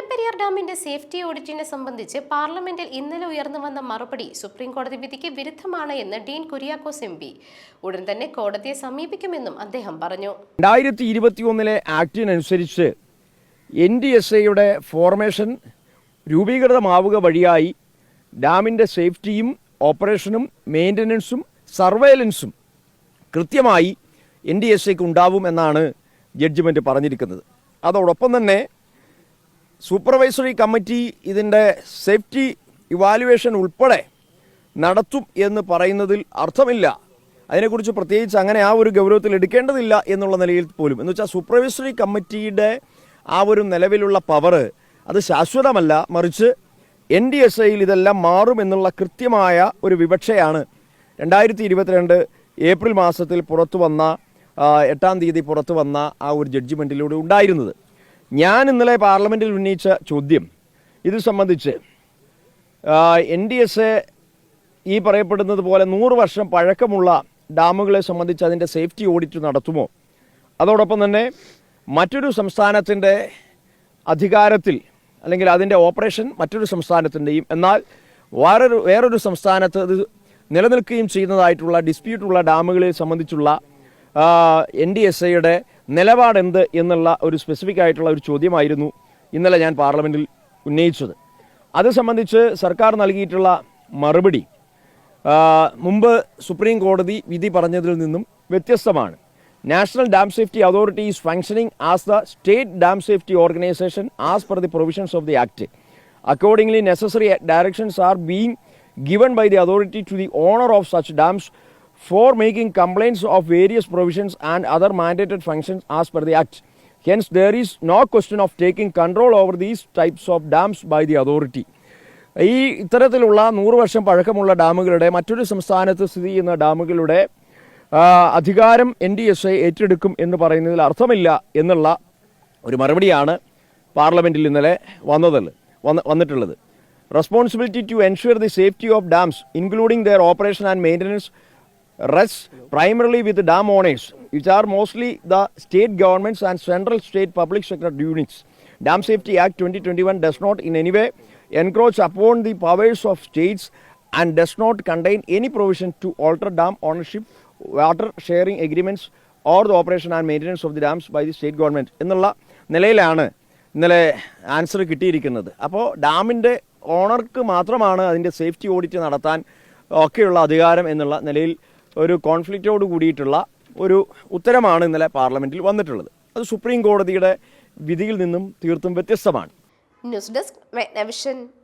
മുല്ലപ്പെരിയാർ ഡാമിന്റെ സേഫ്റ്റി ഓഡിറ്റിനെ സംബന്ധിച്ച് പാർലമെന്റിൽ ഇന്നലെ ഉയർന്നു വന്ന മറുപടി സുപ്രീം കോടതി വിധിക്ക് വിരുദ്ധമാണ് എന്ന് ഡീൻ കുര്യാക്കോസ് എം പി. ഉടൻ തന്നെ കോടതിയെ സമീപിക്കുമെന്നും അദ്ദേഹം പറഞ്ഞു. രണ്ടായിരത്തി ഇരുപത്തിയൊന്നിലെ ആക്ടിനനുസരിച്ച് എൻ ഡി എസ് എയുടെ ഫോർമേഷൻ രൂപീകൃതമാവുക വഴിയായി ഡാമിന്റെ സേഫ്റ്റിയും ഓപ്പറേഷനും മെയിന്റനൻസും സർവൈലൻസും കൃത്യമായി എൻ ഡി എസ് എക്ക് ഉണ്ടാവും എന്നാണ് ജഡ്ജിമെന്റ് പറഞ്ഞിരിക്കുന്നത്. അതോടൊപ്പം തന്നെ സൂപ്പർവൈസറി കമ്മിറ്റി ഇതിന്റെ സേഫ്റ്റി ഇവാലുവേഷൻ ഉൾപ്പെടെ നടത്തും എന്ന് പറയുന്നതിൽ അർത്ഥമില്ല. അതിനെക്കുറിച്ച് പ്രത്യേകിച്ച് അങ്ങനെ ആ ഒരു ഗൗരവത്തിൽ എടുക്കേണ്ടതില്ല എന്നുള്ള നിലയിൽ പോലും. എന്ന് വെച്ചാൽ സൂപ്പർവൈസറി കമ്മിറ്റിയുടെ ആ ഒരു നിലവിലുള്ള പവർ അത് ശാശ്വതമല്ല. മറിച്ച് എൻ ഡി എസ് ഐയിൽ ഇതെല്ലാം മാറുമെന്നുള്ള കൃത്യമായ ഒരു വിവക്ഷയാണ് രണ്ടായിരത്തി ഇരുപത്തിരണ്ട് ഏപ്രിൽ മാസത്തിൽ പുറത്തു വന്ന എട്ടാം തീയതി പുറത്തു വന്ന ആ ഒരു ജഡ്ജിമെന്റിലൂടെ ഉണ്ടായിരുന്നത്. ഞാൻ ഇന്നലെ പാർലമെന്റിൽ ഉന്നയിച്ച ചോദ്യം ഇത് സംബന്ധിച്ച് എൻ ഡി എസ് എ ഈ പറയപ്പെടുന്നത് പോലെ നൂറ് വർഷം പഴക്കമുള്ള ഡാമുകളെ സംബന്ധിച്ച് അതിന്റെ സേഫ്റ്റി ഓഡിറ്റ് നടത്തുമോ? അതോടൊപ്പം തന്നെ മറ്റൊരു സംസ്ഥാനത്തിന്റെ അധികാരത്തിൽ അല്ലെങ്കിൽ അതിന്റെ ഓപ്പറേഷൻ മറ്റൊരു സംസ്ഥാനത്തിന്റെയും എന്നാൽ വേറൊരു വേറൊരു സംസ്ഥാനത്ത് അത് നിലനിൽക്കുകയും ചെയ്യുന്നതായിട്ടുള്ള ഡിസ്പ്യൂട്ടുള്ള ഡാമുകളെ സംബന്ധിച്ചുള്ള എൻ ഡി എസ് ഐയുടെ നിലപാടെന്ത് എന്നുള്ള ഒരു സ്പെസിഫിക് ആയിട്ടുള്ള ഒരു ചോദ്യമായിരുന്നു ഇന്നലെ ഞാൻ പാർലമെന്റിൽ ഉന്നയിച്ചത്. അത് സംബന്ധിച്ച് സർക്കാർ നൽകിയിട്ടുള്ള മറുപടി മുമ്പ് സുപ്രീം കോടതി വിധി പറഞ്ഞതിൽ നിന്നും വ്യത്യസ്തമാണ്. National dam safety authority is functioning as the state dam safety organisation as per the provisions of the act accordingly necessary directions are being given by the authority to the owner of such dams for making complaints of various provisions and other mandated functions as per the Act. Hence, there is no question of taking control over these types of dams by the authority. ഈ ഇത്തരത്തിലുള്ള നൂറ് വർഷം പഴക്കമുള്ള ഡാമുകളുടെ മറ്റൊരു സംസ്ഥാനത്ത് സ്ഥിതി ചെയ്യുന്ന ഡാമുകളുടെ അധികാരം എൻ ഡി എസ് ഐ ഏറ്റെടുക്കും എന്ന് പറയുന്നതിൽ അർത്ഥമില്ല എന്നുള്ള ഒരു മറുപടിയാണ് പാർലമെന്റിൽ ഇന്നലെ വന്നതല്ല വന്ന് വന്നിട്ടുള്ളത് responsibility to ensure the safety of dams including their operation and maintenance rests primarily with dam owners, which are mostly the state governments and central state public sector units. Dam Safety Act 2021 does not in any way encroach upon the powers of states and does not contain any provision to alter dam ownership, water sharing agreements, or the operation and maintenance of the dams by the state government. എന്നുള്ള നിലയിലാണ് ഇന്നലെ answer കിട്ടിയിരിക്കുന്നത് അപ്പോൾ ഡാമിന്റെ ഓണർക്ക് മാത്രമാണ് അതിന്റെ safety audit നടത്താൻ ഒക്കെയുള്ള അധികാരം എന്നുള്ള നിലയിൽ ഒരു കോൺഫ്ലിക്റ്റോട് കൂടിയിട്ടുള്ള ഒരു ഉത്തരമാണ് ഇന്നലെ പാർലമെന്റിൽ വന്നിട്ടുള്ളത്. അത് സുപ്രീം കോടതിയുടെ വിധിയിൽ നിന്നും തീർത്തും വ്യത്യസ്തമാണ്. News desk